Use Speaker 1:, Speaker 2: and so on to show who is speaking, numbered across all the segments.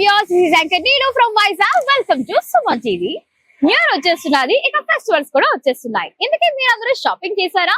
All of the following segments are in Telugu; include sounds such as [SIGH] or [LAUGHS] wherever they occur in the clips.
Speaker 1: Views anchor from Vizag welcome to Suman TV new year వచ్చేస్తున్నది ఇక ఫెస్టివల్స్ కూడా వచ్చేస్తున్నాయి. ఎందుకే మీరు అందరూ షాపింగ్ చేశారా?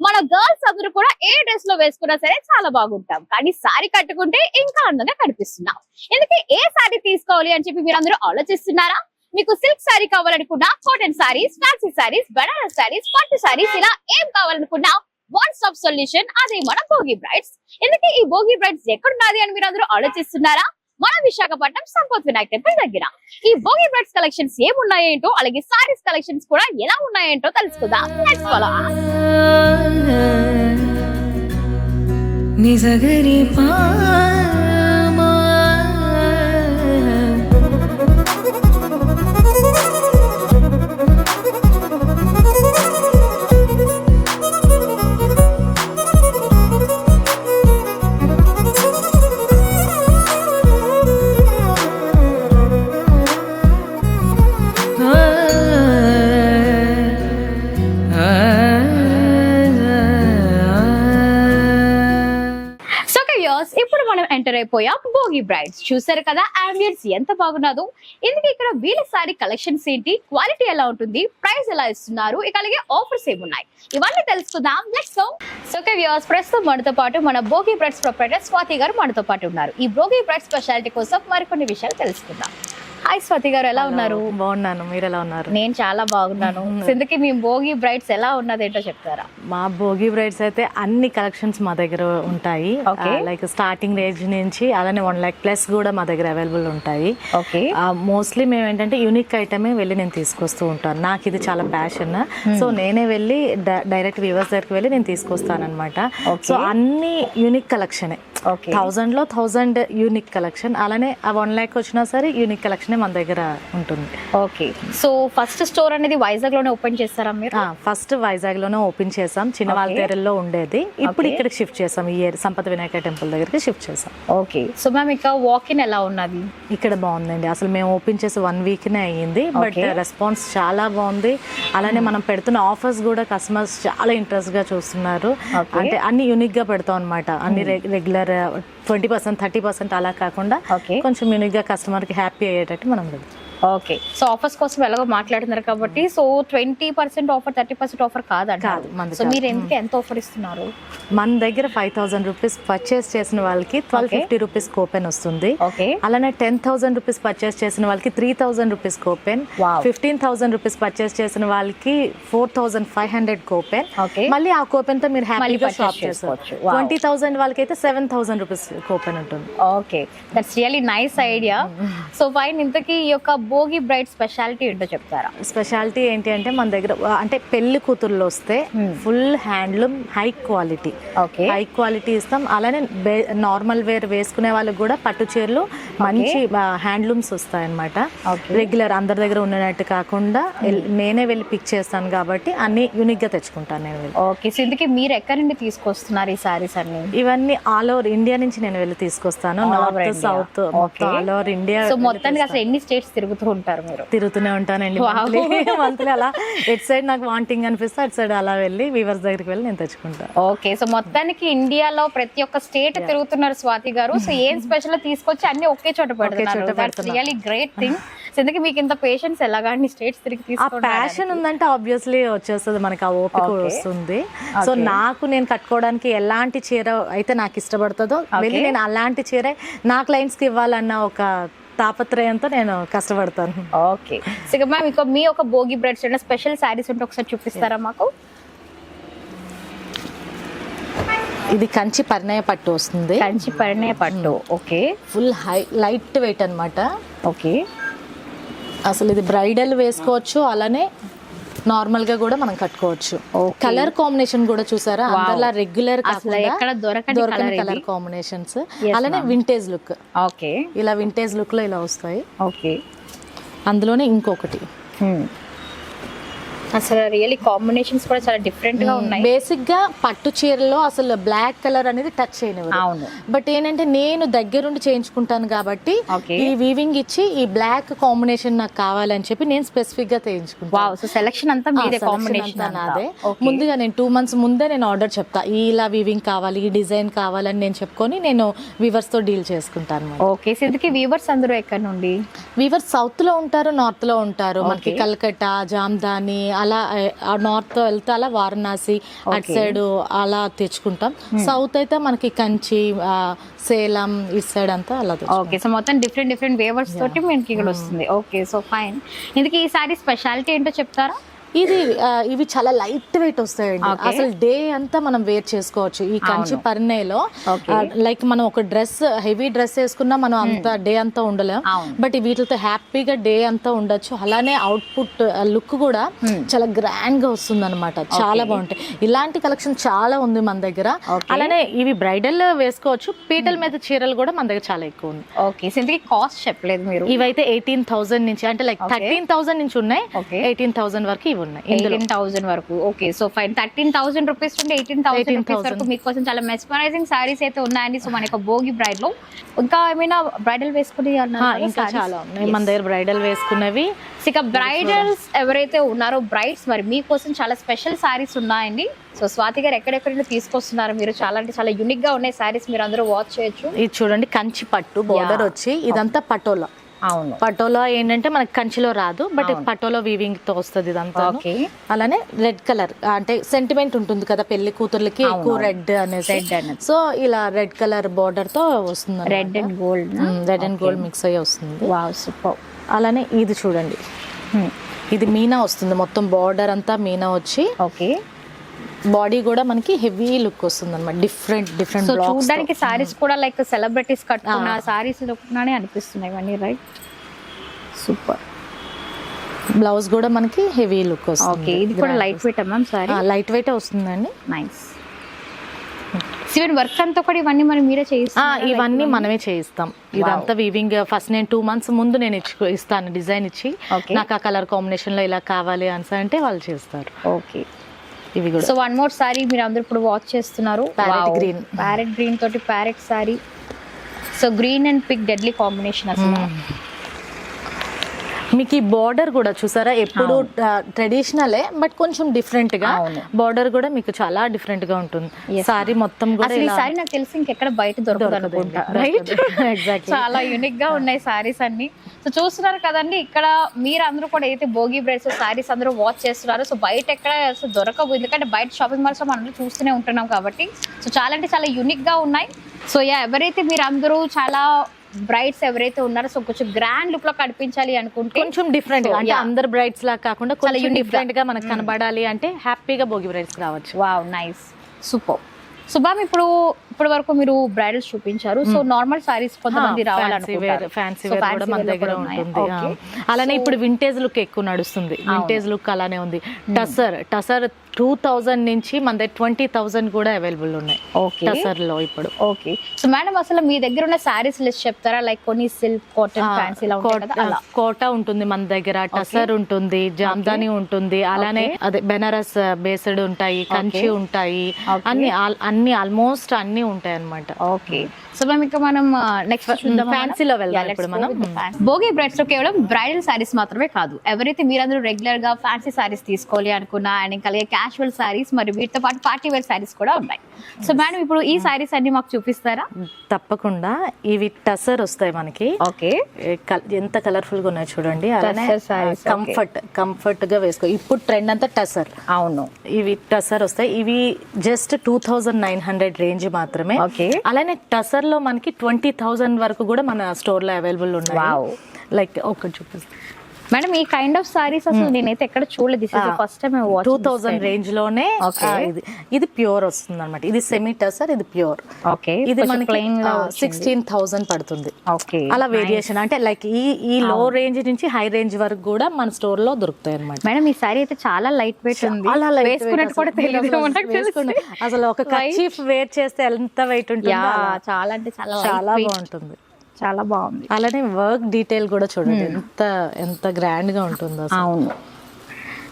Speaker 1: మన గర్ల్స్ అందరూ కూడా ఏ డ్రెస్లో వేసుకున్నా సరే చాలా బాగుంటాం. కానీ సారీ కట్టుకుంటే ఇంకా అందంగా కనిపిస్తున్నాం. ఎందుకే ఏ సారీ తీసుకోవాలి అని చెప్పి మీరు అందరూ ఆలోచిస్తున్నారా? మీకు సిల్క్ సారీ కావాలనుకున్నా కాటన్ సారీస్ ఫ్యాన్సీ సారీస్ బనారస్ సారీస్ పట్టు సారీస్ ఇలా ఏం కావాలనుకున్నా వన్ స్టాప్ సొల్యూషన్ అదే మన భోగి బ్రైడ్స్ ఎందుకే ఈ భోగి బ్రైడ్స్ ఎక్కడున్నది అని మీరు అందరూ ఆలోచిస్తున్నారా? మన విశాఖపట్నం సంపత్ వినాయక్ టెంపుల్ దగ్గర. ఈ బోగి బ్రెడ్స్ కలెక్షన్స్ ఏమున్నాయేంటో అలాగే సారీస్ కలెక్షన్స్ కూడా ఎలా ఉన్నాయేంటో తెలుసుకుందాం. లెట్స్ ఫాలో
Speaker 2: నిజగరి
Speaker 1: పా మనం భోగి బ్రైడ్స్ చూసారు కదా ఆంబియన్స్ ఎంత బాగున్నదో. ఇందుకు ఇక్కడ వీళ్ళ సారీ కలెక్షన్స్ ఏంటి? క్వాలిటీ ఎలా ఉంటుంది? ప్రైస్ ఎలా ఇస్తున్నారు? ఇక అలాగే ఆఫర్స్ ఏమున్నాయి? ఇవన్నీ తెలుసుకుందాం. నెక్స్ట్ గో సో వ్యూవర్స్ ప్రస్తుతం మనతో పాటు మన భోగి బ్రైడ్స్ ప్రొపరేటర్ స్వాతి గారు మనతో పాటు ఉన్నారు. ఈ భోగి బ్రైడ్ స్పెషాలిటీ కోసం మరికొన్ని విషయాలు తెలుసుకుందాం. హాయ్ స్వాతి గారు ఎలా ఉన్నారు?
Speaker 3: బాగున్నాను మీరు ఎలా ఉన్నారు?
Speaker 1: నేను చాలా బాగున్నాను. [LAUGHS] ఇందుకే మీ భోగి బ్రైడ్స్ ఎలా ఉన్నదేంటో చెప్తారా?
Speaker 3: మా భోగి బ్రైడ్స్ అయితే అన్ని కలెక్షన్స్ మా దగ్గర ఉంటాయి. లైక్ స్టార్టింగ్ రేంజ్ నుంచి అలానే వన్ ల్యాక్ ప్లస్ కూడా మా దగ్గర అవైలబుల్ ఉంటాయి.
Speaker 1: ఓకే
Speaker 3: మోస్ట్లీ మేము ఏంటంటే యూనిక్ ఐటమే వెళ్ళి నేను తీసుకొస్తూ ఉంటాను. నాకు ఇది చాలా ప్యాషన్ సో నేనే వెళ్ళి డైరెక్ట్ వ్యూవర్స్ దగ్గరికి వెళ్ళి నేను తీసుకొస్తాను అనమాట. సో అన్ని యూనిక్ కలెక్షనే
Speaker 1: థౌజండ్లో
Speaker 3: థౌజండ్ యూనిక్ కలెక్షన్ అలానే ఆ వన్ ల్యాక్ వచ్చినా సరే యూనిక్ కలెక్షనే మన దగ్గర ఉంటుంది.
Speaker 1: ఓకే. సో ఫస్ట్ స్టోర్ అనేది వైజాగ్లోనే ఓపెన్ చేస్తారా మీరు?
Speaker 3: ఫస్ట్ వైజాగ్లోనే ఓపెన్ చేసాం చిన్న వాళ్ళతేరల్లో ఉండేది. ఇప్పుడు. ఇక్కడికి షిఫ్ట్ చేసాం ఈ ఇయర్ సంపద వినాయక టెంపుల్ దగ్గరికి షిఫ్ట్ చేసాం
Speaker 1: ఓకే. సో మ్యామ్ ఇక వాక్ ఇన్ ఎలా ఉన్నది?
Speaker 3: ఇక్కడ బాగుందండి. అసలు మేము ఓపెన్ చేసి వన్ వీక్ నే అయ్యింది. బట్. రెస్పాన్స్ చాలా బాగుంది. అలానే మనం పెడుతున్న ఆఫర్స్ కూడా కస్టమర్స్ చాలా ఇంట్రెస్ట్గా చూస్తున్నారు. అంటే అన్ని యూనిక్గా పెడతాం అనమాట అన్ని regular twenty percent thirty percent అలా కాకుండా. కొంచెం యూనిక్గా కస్టమర్కి హ్యాపీ అయ్యేటట్టు మనం
Speaker 1: ఓకే. సో ఆఫర్స్ కోసం ఎలాగో మాట్లాడుతున్నారు కాబట్టి so twenty percent offer thirty percent offer కాదు
Speaker 3: కాదు, మనది
Speaker 1: సో. మీరు ఎందుకు ఎంత ఆఫర్ ఇస్తున్నారు?
Speaker 3: మన దగ్గర ఫైవ్ థౌసండ్ రూపీస్ పర్చేస్ చేసిన వాళ్ళకి ట్వెల్వ్. ఫిఫ్టీ రూపీస్ కూపెన్ వస్తుంది.
Speaker 1: ఓకే.
Speaker 3: అలానే టెన్ థౌసండ్ రూపీస్ పర్చేస్ చేసిన వాళ్ళకి three thousand rupees coupon. Fifteen thousand rupees purchase చేసిన వాళ్ళకి four thousand five hundred coupon. మళ్ళీ ఆ కూపెన్తో మీరు హ్యాపీగా షాప్
Speaker 1: చేసుకోవచ్చు.
Speaker 3: ట్వంటీ థౌసండ్ వాళ్ళకి అయితే సెవెన్ థౌసండ్ రూపీస్ కూపెన్ ఉంటుంది.
Speaker 1: Okay. That's really nice idea so fine ఇంతకీ ఈ యొక్క భోగి బ్రైడ్ స్పెషాలిటీ ఏంటో చెప్తారా?
Speaker 3: స్పెషాలిటీ ఏంటి అంటే మన దగ్గర అంటే పెళ్ళి కూతుర్లు వస్తే
Speaker 1: Hmm.
Speaker 3: Full handloom high quality.
Speaker 1: Okay.
Speaker 3: High quality ఇస్తాం. అలానే నార్మల్ వేర్ వేసుకునే వాళ్ళకి కూడా పట్టు చీరలు మంచి హ్యాండ్లూమ్స్ వస్తాయన్నమాట. రెగ్యులర్ అందరి దగ్గర ఉన్నట్టు కాకుండా ఎల్- నేనే వెళ్ళి పిక్ చేస్తాను కాబట్టి అన్ని యూనిక్గా తెచ్చుకుంటాను నేను
Speaker 1: ఓకే. సో ఇందుకే మీరు ఎక్కడి నుండి తీసుకొస్తున్నారు ఈ సారీస్ అన్ని?
Speaker 3: ఇవన్నీ ఆల్ ఓవర్ ఇండియా నుంచి నేను వెళ్ళి తీసుకొస్తాను. North. South all over India
Speaker 1: so మొత్తానికి అసలు ఎన్ని స్టేట్స్ తిరుగుతూ ఉంటారు మీరు.
Speaker 3: తిరుగుతూనే ఉంటానండి. మంత్లీ [LAUGHS] అలా ఎట్ సైడ్ నాకు వాంటింగ్ అనిపిస్తే అటు సైడ్ అలా వెళ్ళి వీవర్స్ దగ్గరికి వెళ్ళి నేను తెచ్చుకుంటాను.
Speaker 1: ఓకే సో మొత్తానికి ఇండియాలో ప్రతి ఒక్క స్టేట్ తిరుగుతున్నారు స్వాతి గారు. సో ఏం స్పెషల్ తీసుకొచ్చి అన్ని ఒకే చోట పెడుతున్నారు. రియలీ గ్రేట్ థింగ్ సో ఎందుకు మీకు ఇంత పేషెన్స్ ఎలాగా అన్ని స్టేట్స్ తిరిగి తీసుకుంటారు
Speaker 3: ప్యాషన్ ఉందంటే ఆబ్వియస్లీ వచ్చేస్తుంది మనకి ఆ ఓపిక. వస్తుంది. సో. నాకు నేను కట్టుకోవడానికి ఎలాంటి చీర అయితే నాకు ఇష్టపడుతుందో వెళ్ళి నేను అలాంటి చీర నా క్లయింట్స్కి ఇవ్వాలన్న ఒక తాపత్రయంతో నేను కష్టపడతాను.
Speaker 1: ఓకే. సో మ్యామ్ ఇక మీ ఒక భోగి బ్రెడ్స్ స్పెషల్ శారీస్ ఉంటే ఒకసారి చూపిస్తారా మాకు?
Speaker 3: ఇది కంచి పరిణయ పట్టు వస్తుంది.
Speaker 1: కంచి పరిణయ పట్టు okay.
Speaker 3: Full high light weight అన్నమాట.
Speaker 1: ఓకే.
Speaker 3: అసలు ఇది బ్రైడల్ వేసుకోవచ్చు అలానే నార్మల్గా కూడా మనం కట్టుకోవచ్చు. కలర్ కాంబినేషన్ కూడా చూసారా. అందులో రెగ్యులర్
Speaker 1: దొరకని.
Speaker 3: Colour combinations. అలానే వింటేజ్ లుక్
Speaker 1: ఓకే.
Speaker 3: ఇలా వింటేజ్ లుక్లో ఇలా వస్తాయి.
Speaker 1: ఓకే.
Speaker 3: అందులోనే ఇంకొకటి.
Speaker 1: అసలు రియల్లీ కాంబినేషన్స్ కూడా చాలా డిఫరెంట్గా ఉన్నాయి.
Speaker 3: బేసిక్గా పట్టు చీరలో అసలు బ్లాక్ కలర్ అనేది టచ్ చేయనివ్వరు.
Speaker 1: అవును.
Speaker 3: బట్ ఏంటంటే నేను దగ్గరుండి చేయించుకుంటాను కాబట్టి. ఈ వీవింగ్ ఇచ్చి ఈ బ్లాక్ కాంబినేషన్ నాకు కావాలని చెప్పి నేను స్పెసిఫిక్గా చేయించుకుంటాను.
Speaker 1: వావ్ సో సెలెక్షన్ అంతా మీదే కాంబినేషన్
Speaker 3: అంతా నాదే. ముందుగా నేను టూ మంత్స్ ముందే నేను ఆర్డర్ చెప్తా. ఈ ఇలా వీవింగ్ కావాలి ఈ డిజైన్ కావాలని నేను చెప్పుకొని నేను వీవర్స్తో డీల్ చేసుకుంటాను
Speaker 1: ఓకే ఇందుకే వీవర్స్ అందరూ ఎక్కడ నుండి?
Speaker 3: వీవర్స్ సౌత్లో ఉంటారు నార్త్లో ఉంటారు. మనకి. కల్కట్టా జామ్దాని అలా నార్త్ వెళ్తే అలా వారణాసి అటు. సైడ్ అలా తెచ్చుకుంటాం. సౌత్ అయితే మనకి కంచి సేలం ఇటు సైడ్ అంతా అలా.
Speaker 1: ఓకే. సో మొత్తం డిఫరెంట్ డిఫరెంట్ వేవర్స్ తోటి మనకి ఇక్కడ వస్తుంది. ఓకే. సో ఫైన్ ఇందుకే ఈ సారీ స్పెషాలిటీ ఏంటో చెప్తారా?
Speaker 3: ఇది ఇవి చాలా లైట్ వెయిట్ వస్తాయండి. అసలు డే అంతా మనం వేర్ చేసుకోవచ్చు ఈ కంచి. పరిణయలో
Speaker 1: Okay.
Speaker 3: లైక్ మనం ఒక డ్రెస్ హెవీ డ్రెస్ వేసుకున్నా మనం అంత డే అంతా ఉండలేం. బట్ వీటితో హ్యాపీగా డే అంతా ఉండొచ్చు అలానే అవుట్పుట్ లుక్ కూడా
Speaker 1: Hmm.
Speaker 3: చాలా గ్రాండ్గా వస్తుంది అనమాట చాలా బాగుంటాయి ఇలాంటి కలెక్షన్ చాలా ఉంది మన దగ్గర. అలానే ఇవి బ్రైడల్ వేసుకోవచ్చు పీటల మీద చీరలు కూడా మన దగ్గర చాలా ఎక్కువ ఉంది
Speaker 1: ఓకే కాస్ట్ చెప్పలేదు మీరు
Speaker 3: ఇవైతే ఎయిటీన్ థౌసండ్ నుంచి అంటే లైక్. థర్టీన్ థౌసండ్ నుంచి ఉన్నాయి. ఎయిటీన్ థౌసండ్ వరకు ఉన్నాయి
Speaker 1: థౌసండ్ వరకు. Okay so fine. Thirteen thousand rupees నుండి ఎయిటీన్ థౌసండ్ రూపీస్
Speaker 3: 18,000.
Speaker 1: వరకు మీకోసం చాలా మెస్మరైజింగ్ సారీస్ అయితే ఉన్నాయండి. సో మనకి భోగి బ్రైడ్లో ఇంకా ఏమైనా బ్రైడల్ వేసుకుని
Speaker 3: ఇంకా చాలా ఉన్నాయి. మన దగ్గర బ్రైడల్ వేసుకున్నవి.
Speaker 1: ఇక బ్రైడల్స్ ఎవరైతే ఉన్నారో బ్రైడ్స్ మరి మీకోసం చాలా స్పెషల్ సారీస్ ఉన్నాయండి. సో స్వాతి గారు ఎక్కడెక్కడ తీసుకొస్తున్నారు మీరు? చాలా అంటే చాలా యూనిక్గా ఉన్నాయి సారీస్ మీరు అందరూ వాచ్ చేయొచ్చు.
Speaker 3: ఇది చూడండి కంచి పట్టు బోర్డర్. వచ్చి ఇదంతా పటోలా.
Speaker 1: అవును.
Speaker 3: పటోలా ఏంటంటే మనకి కంచిలో రాదు బట్. పటోలా వీవింగ్తో వస్తుంది ఇదంతా
Speaker 1: ఓకే.
Speaker 3: అలానే రెడ్ కలర్ అంటే సెంటిమెంట్ ఉంటుంది కదా పెళ్ళి కూతుర్లకి ఎక్కువ. రెడ్
Speaker 1: అనేది.
Speaker 3: సో ఇలా రెడ్ కలర్ బోర్డర్తో వస్తుంది
Speaker 1: red and gold
Speaker 3: red and gold mix అయ్యి వస్తుంది.
Speaker 1: సూపర్
Speaker 3: అలానే ఇది చూడండి. ఇది మీనా వస్తుంది. మొత్తం బార్డర్ అంతా మీనా వచ్చి
Speaker 1: ఓకే.
Speaker 3: బాడీ కూడా మనకి హెవీ లుక్ వస్తుంది అనమాట డిఫరెంట్ డిఫరెంట్
Speaker 1: సో చూడడానికి సారీస్ కూడా లైక్ సెలబ్రిటీస్ కట్టుకున్న సారీస్ లానే అనిపిస్తున్నాయి ఇవన్నీ రైట్ సూపర్
Speaker 3: బ్లౌజ్ కూడా మనకి హెవీ లుక్ వస్తుంది.
Speaker 1: ఓకే ఇది కూడా light weight ma'am sari
Speaker 3: light weight వస్తుందండి.
Speaker 1: నైస్ ఈవెన్ వర్క్ అంతా కూడా ఇవన్నీ మరి మీరే
Speaker 3: ఆ,
Speaker 1: చేయిస్తారా?
Speaker 3: ఇవన్నీ మనమే చేయిస్తాం. ఇదంతా వీవింగ్ ఫస్ట్ నేను టూ మంత్స్ ముందు నేను ఇచ్చి ఇస్తాను డిజైన్ ఇచ్చి. నాకు ఆ కలర్ కాంబినేషన్లో ఇలా కావాలి అని అంటే వాళ్ళు చేస్తారు.
Speaker 1: ఓకే
Speaker 3: ఇవి కూడా.
Speaker 1: సో వన్ మోర్ సారీ మీరు అందరూ ఇప్పుడు వాచ్ చేస్తున్నారు.
Speaker 3: Parrot green.
Speaker 1: ప్యారెట్ గ్రీన్ తోటి parrot sorry. So green and pink deadly combination అసలు.
Speaker 3: మీకు ఈ బార్డర్ కూడా చూసారా? ఎప్పుడు ట్రెడిషనలే బట్ కొంచెం
Speaker 1: డిఫరెంట్గా.
Speaker 3: బార్డర్ కూడా మీకు చాలా డిఫరెంట్గా ఉంటుంది. సారీ మొత్తం కూడా
Speaker 1: ఈ సారీ నాకు తెలిసి ఇంకెక్కడ బయట దొరకదు అనుకుంటా. రైట్ చాలా యూనిక్గా ఉన్నాయి సారీస్ అన్ని. సో చూస్తున్నారు కదండి ఇక్కడ మీరు అందరూ కూడా ఏదైతే భోగి బ్రైడ్స్ సారీస్ అందరూ వాచ్ చేస్తున్నారు సో బయట ఎక్కడ దొరకవు. ఎందుకంటే బయట షాపింగ్ మాల్స్లో మనం చూస్తూనే ఉంటున్నాం కాబట్టి. సో చాలా అంటే చాలా యూనిక్గా ఉన్నాయి. సో యా ఎవరైతే మీరు అందరూ చాలా బ్రైడ్స్ ఎవరైతే ఉన్నారో సో కొంచెం గ్రాండ్ లుక్లో కనిపించాలి అనుకుంటే
Speaker 3: కొంచెం డిఫరెంట్ అంటే. అందరు బ్రైడ్స్ లా కాకుండా కొంచెం. డిఫరెంట్గా మనకు కనబడాలి అంటే హ్యాపీగా భోగి బ్రైడ్స్ రావచ్చు
Speaker 1: వావ్ నైస్ సూపర్ బామ్ ఇప్పుడు ఇప్పటి వరకు మీరు బ్రైడల్స్ చూపించారు. సో నార్మల్ సారీస్ కొంతమంది రావాలనుకుంటారు.
Speaker 3: ఫ్యాన్సీ వేర్ మన దగ్గర. ఉంటుంది. అలానే ఇప్పుడు వింటేజ్ లుక్ ఎక్కువ నడుస్తుంది. వింటేజ్ లుక్ అలానే ఉంది. టసర్ టసర్ టూ థౌజండ్ నుంచి మన దగ్గర ట్వంటీ థౌజండ్ కూడా అవైలబుల్ ఉన్నాయి.
Speaker 1: ఓకే
Speaker 3: టసర్లో ఇప్పుడు.
Speaker 1: ఓకే సో మేడం అసలు మీ దగ్గర ఉన్న సారీస్ లిస్ట్ చెప్తారా? లైక్ కొన్ని సిల్క్ కాటన్ ఫ్యాన్సీ
Speaker 3: కోట ఉంటుంది మన దగ్గర టసర్ ఉంటుంది జామ్దాని ఉంటుంది అలానే అదే బెనారస్ బేస్డ్ ఉంటాయి కంచి ఉంటాయి. అన్ని అన్ని ఆల్మోస్ట్ అన్ని ఉంటాయి అన్నమాట
Speaker 1: ఓకే. సో మేము ఇంకా మనం నెక్స్ట్ చూద్దాం
Speaker 3: fancy లో వెళ్దాం ఇప్పుడు మనం.
Speaker 1: భోగి బ్రైడ్స్లో కేవలం బ్రైడల్ సారీస్ మాత్రమే కాదు. ఎవరైతే మీరందరూ రెగ్యులర్గా ఫ్యాన్సీ సారీస్ తీసుకోవాలి అనుకున్నా అండ్ ఇంకా అలాగే క్యాజువల్ సారీస్ మరియు వీటితో పాటు పార్టీ వేర్ సారీస్ కూడా ఉన్నాయి. సో మేడం ఇప్పుడు ఈ సారీస్ అన్ని మాకు చూపిస్తారా?
Speaker 3: తప్పకుండా. ఇవి టసర్ వస్తాయి మనకి.
Speaker 1: ఓకే.
Speaker 3: ఎంత కలర్ఫుల్గా ఉన్నాయి చూడండి. అలానే. కంఫర్ట్ కంఫర్ట్గా వేసుకో. ఇప్పుడు ట్రెండ్ అంతా టసర్
Speaker 1: అవును.
Speaker 3: ఇవి టసర్ వస్తాయి. ఇవి just two thousand nine hundred range మాత్రమే. అలానే టసర్లో మనకి ట్వంటీ థౌసండ్ వరకు కూడా మన స్టోర్లో అవైలబుల్. ఉన్నాయి లైక్ ఒకటి చూపిస్తాను
Speaker 1: మేడం ఈ కైండ్ ఆఫ్ సారీస్ అసలు నేనైతే ఎక్కడ చూడలేదు. This is first time
Speaker 3: two thousand రేంజ్లోనే ఇది ఇది ప్యూర్ వస్తుంది అనమాట ఇది సెమీ టసర్ ఇది ప్యూర్
Speaker 1: ఓకే
Speaker 3: ఇది మనకి
Speaker 1: ప్లెయిన్
Speaker 3: సిక్స్టీన్ థౌసండ్ పడుతుంది.
Speaker 1: ఓకే
Speaker 3: అలా వేరియేషన్ అంటే లైక్ ఈ ఈ లో రేంజ్ నుంచి హై రేంజ్ వరకు కూడా మన స్టోర్లో దొరుకుతాయి అనమాట
Speaker 1: మేడం ఈ సారీ అయితే చాలా లైట్ వెయిట్ ఉంది.
Speaker 3: అలా
Speaker 1: వేసుకున్నట్టు కూడా
Speaker 3: అసలు.
Speaker 1: తెలియదు
Speaker 3: అసలు ఒక కచీఫ్ వేర్ చేస్తే ఎంత వెయిట్ ఉంటుంది
Speaker 1: చాలా అంటే చాలా
Speaker 3: చాలా. బాగుంటుంది.
Speaker 1: చాలా బాగుంది.
Speaker 3: అలానే వర్క్ డీటెయిల్ కూడా చూడండి. ఎంత ఎంత గ్రాండ్గా ఉంటుందో.
Speaker 1: అవును.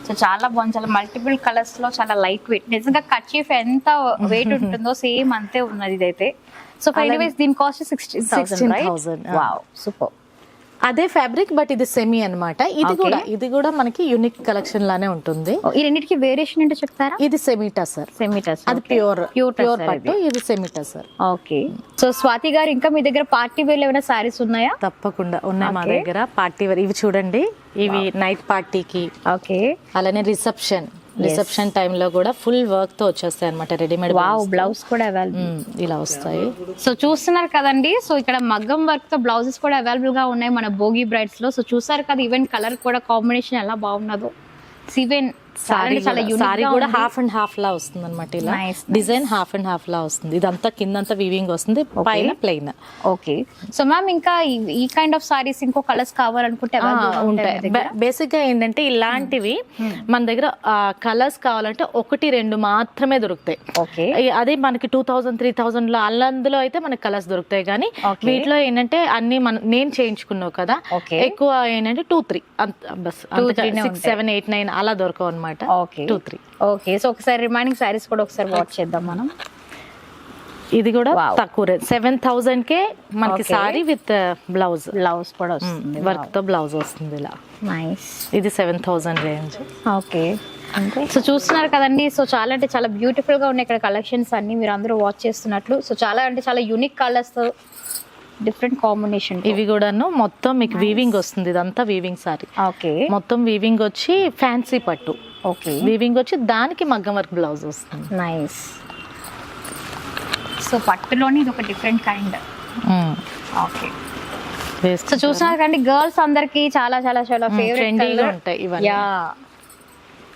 Speaker 1: సో చాలా బాగుంది. చాలా మల్టిపుల్ కలర్స్లో చాలా లైట్ వెయిట్ నిజంగా కచీఫ్ ఎంత వెయిట్ [LAUGHS] ఉంటుందో సేమ్ అంతే ఉన్నది ఇదైతే. సో ఎనీవేస్ దీని కాస్ట్ సిక్స్టీన్ థౌసండ్
Speaker 3: 16,000, ఆ.
Speaker 1: వావ్ సూపర్
Speaker 3: అదే ఫ్యాబ్రిక్ బట్ ఇది సెమీ అన్నమాట. ఇది. కూడా ఇది కూడా మనకి యూనిక్ కలెక్షన్ లానే ఉంటుంది.
Speaker 1: ఈ రెండింటికి వేరియేషన్ ఏంటో చెప్తారా?
Speaker 3: ఇది సెమీటా సార్
Speaker 1: సెమీటర్స్
Speaker 3: అది ప్యూర్ ప్యూర్
Speaker 1: tussar
Speaker 3: పట్టు ఇది. సెమీటా సార్
Speaker 1: ఓకే. సో స్వాతి గారు ఇంకా మీ దగ్గర పార్టీ వేర్ ఏమైనా సారీస్ ఉన్నాయా?
Speaker 3: తప్పకుండా ఉన్నాయి మా. దగ్గర. పార్టీ వేర్ ఇవి చూడండి. ఇవి నైట్ పార్టీకి
Speaker 1: ఓకే.
Speaker 3: అలానే రిసెప్షన్ రిసెప్షన్ టైంలో కూడా ఫుల్ వర్క్తో వచ్చేస్తాయి అనమాట రెడీమేడ్
Speaker 1: వావ్ బ్లౌజ్ కూడా అవైలబుల్
Speaker 3: ఇలా వస్తాయి.
Speaker 1: సో చూస్తున్నారు కదండి? సో ఇక్కడ మగ్గం వర్క్తో బ్లౌజెస్ కూడా అవైలబుల్గా ఉన్నాయి మన భోగి బ్రైడ్స్లో. సో చూసారు కదా ఈవెన్ కలర్ కూడా కాంబినేషన్ ఎలా బాగున్నదో. ఈవెన్
Speaker 3: సారీ
Speaker 1: చాలా
Speaker 3: సారీ కూడా హాఫ్ అండ్ హాఫ్ లా వస్తుంది అనమాట ఇలా డిజైన్ హాఫ్ అండ్ హాఫ్ లా వస్తుంది. ఇదంతా కిందంతా వీవింగ్ వస్తుంది పైన ప్లెయిన్
Speaker 1: ఓకే సో మ్యామ్ ఇంకా ఈ- కైండ్ ఆఫ్ సారీస్ ఇంకో కలర్స్ కావాలనుకుంటే ఉంటాయి?
Speaker 3: బేసిక్గా ఏంటంటే ఇలాంటివి మన దగ్గర కలర్స్ కావాలంటే ఒకటి రెండు మాత్రమే దొరుకుతాయి.
Speaker 1: ఓకే
Speaker 3: అదే మనకి టూ థౌసండ్ త్రీ థౌసండ్లో అందులో అయితే మనకి కలర్స్ దొరుకుతాయి కానీ. వీటిలో ఏంటంటే అన్ని మన నేను చేయించుకున్నావు కదా. ఎక్కువ ఏంటంటే టూ త్రీ బస్
Speaker 1: three నే
Speaker 3: సిక్స్ సెవెన్ ఎయిట్ నైన్ అలా దొరకవు అనమాట
Speaker 1: okay.
Speaker 3: Two three
Speaker 1: okay. So ఒకసారి రిమైనింగ్ సారీస్ కూడా ఒకసారి వాచ్ చేద్దాం మనం.
Speaker 3: ఇది కూడా. తక్కువ సెవెన్ థౌసండ్ కే మనకి. సారీ విత్ బ్లౌజ్
Speaker 1: బ్లౌజ్ కూడా వస్తుంది.
Speaker 3: వర్క్తో బ్లౌజ్ వస్తుంది ఇలా.
Speaker 1: నైస్
Speaker 3: ఇది seven thousand range
Speaker 1: okay so చూస్తున్నారు కదండి. సో చాలా అంటే చాలా బ్యూటిఫుల్గా ఉన్నాయి ఇక్కడ కలెక్షన్స్ అన్ని. మీరు అందరూ వాచ్ చేస్తున్నట్లు. సో చాలా అంటే చాలా యూనిక్ కలర్స్ డిఫరెంట్ కాంబినేషన్
Speaker 3: ఇవి కూడాను మొత్తం మీకు వీవింగ్ వస్తుంది. ఇదంతా వీవింగ్ సారీ
Speaker 1: ఓకే
Speaker 3: మొత్తం వీవింగ్ వచ్చి ఫ్యాన్సీ పట్టు.
Speaker 1: ఓకే.
Speaker 3: వీవింగ్ వచ్చి దానికి మగ్గం వర్క్ బ్లౌజ్ వస్తుంది.
Speaker 1: నైస్ సో పట్టులోని ఇది ఒక డిఫరెంట్ కైండ్ ఓకే సో చూస్తున్నారు కండి గర్ల్స్ అందరికి చాలా చాలా చాలా
Speaker 3: ఫేవరెట్గా ఉంటాయి ఇవన్నీ.
Speaker 1: యా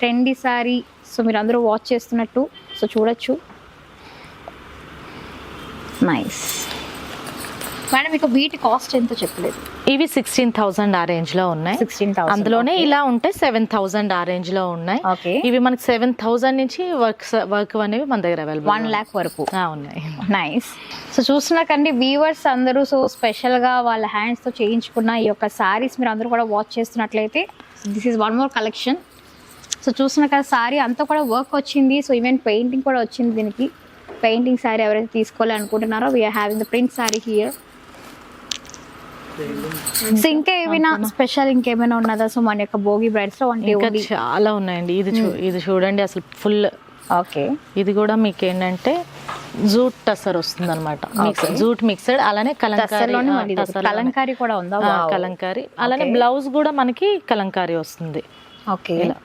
Speaker 1: ట్రెండీ సారీ సో మీరు అందరూ వాచ్ చేస్తున్నట్టు. సో చూడొచ్చు. నైస్ మేడం మీకు వీటి కాస్ట్ ఎంతో చెప్పలేదు.
Speaker 3: ఇవి సిక్స్టీన్ థౌసండ్ ఆ రేంజ్లో ఉన్నాయి.
Speaker 1: సిక్స్టీన్
Speaker 3: అందులోనే ఇలా ఉంటాయి సెవెన్ థౌసండ్ ఆ రేంజ్లో ఉన్నాయి.
Speaker 1: ఓకే
Speaker 3: ఇవి మనకి సెవెన్ థౌసండ్ నుంచి వర్క్ వర్క్ అనేవి మన దగ్గర అవైలబుల్
Speaker 1: వన్ ల్యాక్ వరకు.
Speaker 3: ఉన్నాయి.
Speaker 1: నైస్ సో చూస్తున్నాకండి వీవర్స్ అందరూ సో స్పెషల్గా వాళ్ళ హ్యాండ్స్తో చేయించుకున్న ఈ యొక్క సారీస్ మీరు అందరూ కూడా వాచ్ చేస్తున్నట్లయితే this is one more collection so చూస్తున్న కదా సారీ అంతా కూడా వర్క్ వచ్చింది. సో ఈవెన్ పెయింటింగ్ కూడా వచ్చింది దీనికి. పెయింటింగ్ సారీ ఎవరైతే తీసుకోవాలి అనుకుంటున్నారో we are having the print sari here ఇంకా ఏమైనా స్పెషల్ ఇంకేమైనా ఉన్నదా సో మన యొక్క భోగి బ్రైడ్స్లో అంటే
Speaker 3: ఇంకా చాలా ఉన్నాయండి. ఇది చూ ఇది చూడండి అసలు ఫుల్.
Speaker 1: ఓకే.
Speaker 3: ఇది కూడా మీకు ఏంటంటే జూట్ టసర్ వస్తుంది అనమాట జూట్ మిక్స్డ్ అలానే కలంకారీ.
Speaker 1: కలంకారీ కూడా ఉందా.
Speaker 3: కలంకారీ. అలానే. బ్లౌజ్ కూడా మనకి కలంకారీ వస్తుంది.
Speaker 1: ఓకే.
Speaker 3: ఇలా.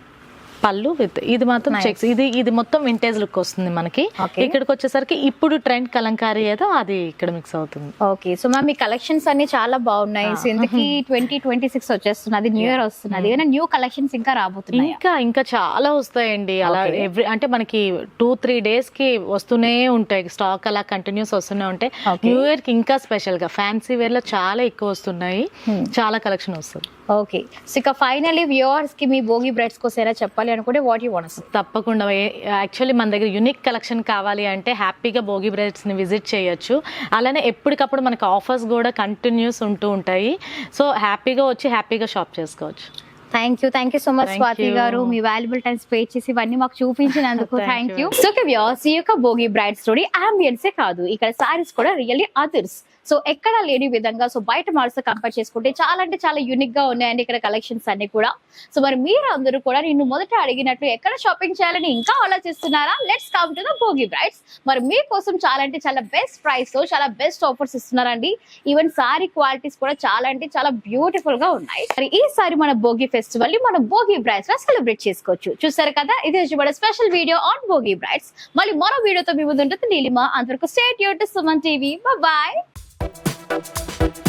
Speaker 3: పళ్ళు విత్ ఇది మాత్రం. చెక్స్ ఇది ఇది మొత్తం వింటేజ్ లుక్ వస్తుంది మనకి. ఇక్కడికి వచ్చేసరికి ఇప్పుడు ట్రెండ్ కలంకారీ ఏదో అది ఇక్కడ మిక్స్ అవుతుంది.
Speaker 1: ఓకే సో మ్యామ్ ఈ కలెక్షన్స్ అన్ని చాలా బాగున్నాయి. సో ఇంతకీ ట్వంటీ ట్వంటీ సిక్స్ వచ్చేస్తుంది అది న్యూ ఇయర్ వస్తున్నది. న్యూ కలెక్షన్స్ ఇంకా రాబోతున్నాయి?
Speaker 3: ఇంకా ఇంకా చాలా వస్తాయండి. అలా. ఎవ్రీ అంటే మనకి టూ త్రీ డేస్కి వస్తూనే ఉంటాయి. స్టాక్ అలా కంటిన్యూస్ వస్తూనే ఉంటాయి. న్యూ ఇయర్కి ఇంకా స్పెషల్గా. ఫ్యాన్సీ వేర్లో చాలా ఎక్కువ వస్తున్నాయి.
Speaker 1: Hmm.
Speaker 3: చాలా కలెక్షన్ వస్తుంది.
Speaker 1: ఓకే సో ఇక ఫైనలీ వ్యూవర్స్కి మీ భోగి బ్రైడ్స్ కోసేలా చెప్పాలి అనుకుంటే వాట్ యూ వాంట్స్
Speaker 3: తప్పకుండా. యాక్చువల్లీ మన దగ్గర యునిక్ కలెక్షన్ కావాలి అంటే హ్యాపీగా భోగి బ్రైడ్స్ని విజిట్ చేయొచ్చు. అలానే ఎప్పటికప్పుడు మనకి ఆఫర్స్ కూడా కంటిన్యూస్ ఉంటూ ఉంటాయి. సో హ్యాపీగా వచ్చి హ్యాపీగా షాప్ చేసుకోవచ్చు.
Speaker 1: Thank you thank you so much Swathi. గారు. మీ వాల్యుబుల్ టైం స్పే చేసి ఇవన్నీ మాకు చూపించినందుకు థ్యాంక్ యూ. సో ఈ యొక్క భోగి బ్రైడ్ స్టోరీ అంబియన్సే కాదు. ఇక్కడ సారీస్ కూడా రియల్లీ అదర్స్ సో ఎక్కడ లేని విధంగా సో బయట మార్క్స్ కంపేర్ చేసుకుంటే చాలా అంటే చాలా యూనిక్గా ఉన్నాయండి ఇక్కడ కలెక్షన్స్ అన్ని కూడా. సో మరి మీరు అందరూ కూడా నిన్ను మొదట అడిగినట్లు ఎక్కడ షాపింగ్ చేయాలని ఇంకా ఆలోచిస్తున్నారా? Let's come to the Bhogi brides మరి మీకోసం చాలా అంటే చాలా బెస్ట్ ప్రైస్తో చాలా బెస్ట్ ఆఫర్స్ ఇస్తున్నారండి. ఈవెన్ సారీ క్వాలిటీస్ కూడా చాలా అంటే చాలా బ్యూటిఫుల్గా ఉన్నాయి. మరి ఈసారి మన భోగి ఫెస్టివల్ని మన భోగి బ్రైడ్స్లో సెలబ్రేట్ చేసుకోవచ్చు. చూసారు కదా? ఇది మన special video on Bhogi brides మళ్ళీ మరో వీడియోతో మీ ముందు ఉంటుంది నీలిమా. అందరికీ state యూట్ Suman TV bye Thank you